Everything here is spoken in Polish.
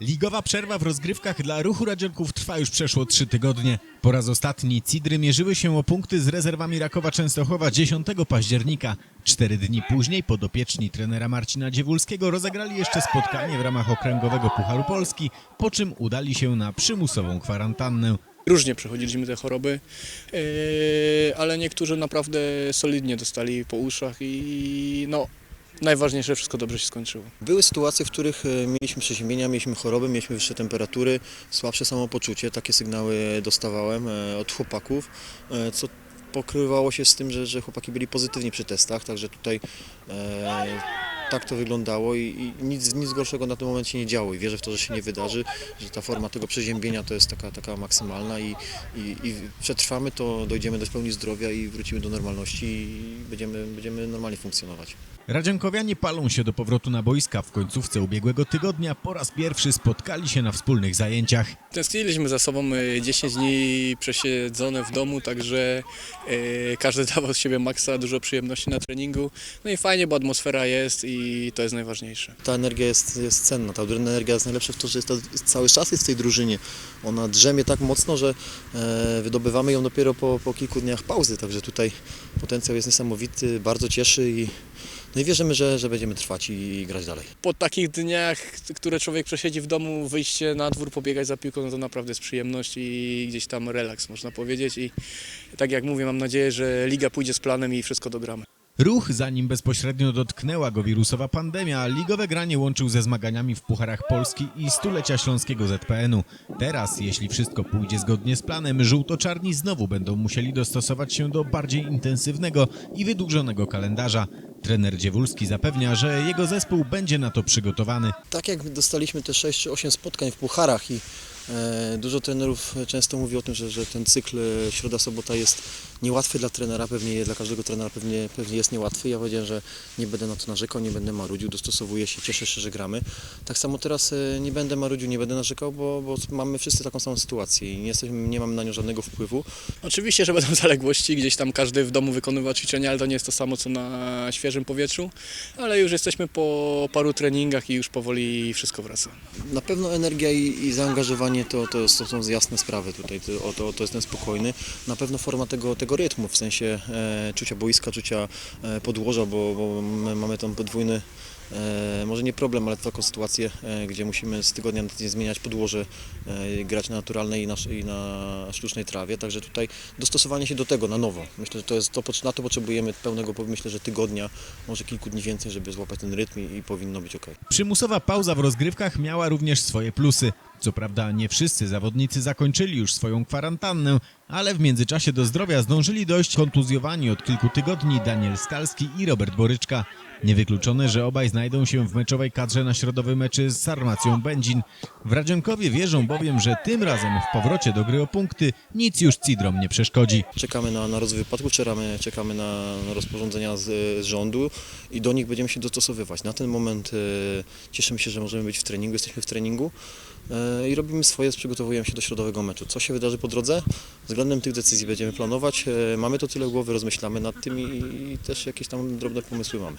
Ligowa przerwa w rozgrywkach dla ruchu Radzionków trwa już przeszło trzy tygodnie. Po raz ostatni Cidry mierzyły się o punkty z rezerwami Rakowa Częstochowa 10 października. Cztery dni później podopieczni trenera Marcina Dziewulskiego rozegrali jeszcze spotkanie w ramach okręgowego Pucharu Polski, po czym udali się na przymusową kwarantannę. Różnie przechodziliśmy te choroby, yy, ale niektórzy naprawdę solidnie dostali po uszach i no, najważniejsze, wszystko dobrze się skończyło. Były sytuacje, w których e, mieliśmy przeziębienia, mieliśmy choroby, mieliśmy wyższe temperatury, słabsze samopoczucie. Takie sygnały dostawałem e, od chłopaków, e, co pokrywało się z tym, że, że chłopaki byli pozytywni przy testach, także tutaj e, tak to wyglądało i, i nic, nic gorszego na tym momencie nie działo i wierzę w to, że się nie wydarzy, że ta forma tego przeziębienia to jest taka, taka maksymalna i, i, i przetrwamy to, dojdziemy do pełni zdrowia i wrócimy do normalności i będziemy, będziemy normalnie funkcjonować. Radzionkowianie palą się do powrotu na boiska. W końcówce ubiegłego tygodnia po raz pierwszy spotkali się na wspólnych zajęciach. Tęskniliśmy za sobą y, 10 dni przesiedzone w domu, także yy, każdy dawał z siebie maksa, dużo przyjemności na treningu. No i fajnie, bo atmosfera jest i to jest najważniejsze. ta energia jest, jest cenna. Ta energia jest najlepsza w to, że jest to, cały czas jest w tej drużynie. Ona drzemie tak mocno, że e, wydobywamy ją dopiero po, po kilku dniach pauzy. Także tutaj potencjał jest niesamowity, bardzo cieszy i, no i wierzymy, że, że będziemy trwać i, i grać dalej. Po takich dniach, które człowiek przesiedzi w domu, wyjście na dwór, pobiegać za piłką, no to naprawdę jest przyjemność i gdzieś tam relaks, można powiedzieć. I tak jak mówię, mam nadzieję, że liga pójdzie z planem i wszystko dogramy. Ruch, zanim bezpośrednio dotknęła go wirusowa pandemia, ligowe granie łączył ze zmaganiami w Pucharach Polski i stulecia Śląskiego ZPN-u. Teraz, jeśli wszystko pójdzie zgodnie z planem, żółto-czarni znowu będą musieli dostosować się do bardziej intensywnego i wydłużonego kalendarza. Trener Dziewulski zapewnia, że jego zespół będzie na to przygotowany. Tak jak dostaliśmy te 6 czy 8 spotkań w pucharach i e, dużo trenerów często mówi o tym, że, że ten cykl e, środa-sobota jest niełatwy dla trenera, pewnie dla każdego trenera pewnie, pewnie jest niełatwy. Ja powiedziałem, że nie będę na to narzekał, nie będę marudził, dostosowuję się, cieszę się, że gramy. Tak samo teraz e, nie będę marudził, nie będę narzekał, bo, bo mamy wszyscy taką samą sytuację i nie, jesteśmy, nie mamy na nią żadnego wpływu. Oczywiście, że będą zaległości, gdzieś tam każdy w domu wykonywa ćwiczenia, ale to nie jest to samo co na świeżym powietrzu. Ale już jesteśmy po paru treningach i już powoli wszystko wraca. Na pewno energia i, i zaangażowanie to, to, są jasne sprawy tutaj, to, to, to jest ten spokojny. Na pewno forma tego, tego rytmu, w sensie e, czucia boiska, czucia e, podłoża, bo, bo my mamy tam podwójny, może nie problem, ale taką sytuację, e, gdzie musimy z tygodnia na tydzień zmieniać podłoże, e, grać na naturalnej i na, i na sztucznej trawie, także tutaj dostosowanie się do tego na nowo. Myślę, że to jest to, na to potrzebujemy pełnego, myślę, że tygodnia, może kilku dni więcej, żeby złapać ten rytm i, i powinno być ok. Przymusowa pauza w rozgrywkach miała również swoje plusy. Co prawda nie wszyscy zawodnicy zakończyli już swoją kwarantannę, ale w międzyczasie do zdrowia zdążyli dojść kontuzjowani od kilku tygodni Daniel Skalski i Robert Boryczka. Niewykluczone, że obaj znajdą się w meczowej kadrze na środowy meczy z Sarmacją Będzin. W Radzionkowie wierzą bowiem, że tym razem w powrocie do gry o punkty nic już Cidrom nie przeszkodzi. Czekamy na, na rozwój wypadków, czekamy, czekamy na, na rozporządzenia z, z rządu i do nich będziemy się dostosowywać. Na ten moment e, cieszymy się, że możemy być w treningu, jesteśmy w treningu e, i robimy swoje, przygotowujemy się do środowego meczu. Co się wydarzy po drodze? Względem tych decyzji będziemy planować. E, mamy to tyle głowy, rozmyślamy nad tym i, i też jakieś tam drobne pomysły mamy.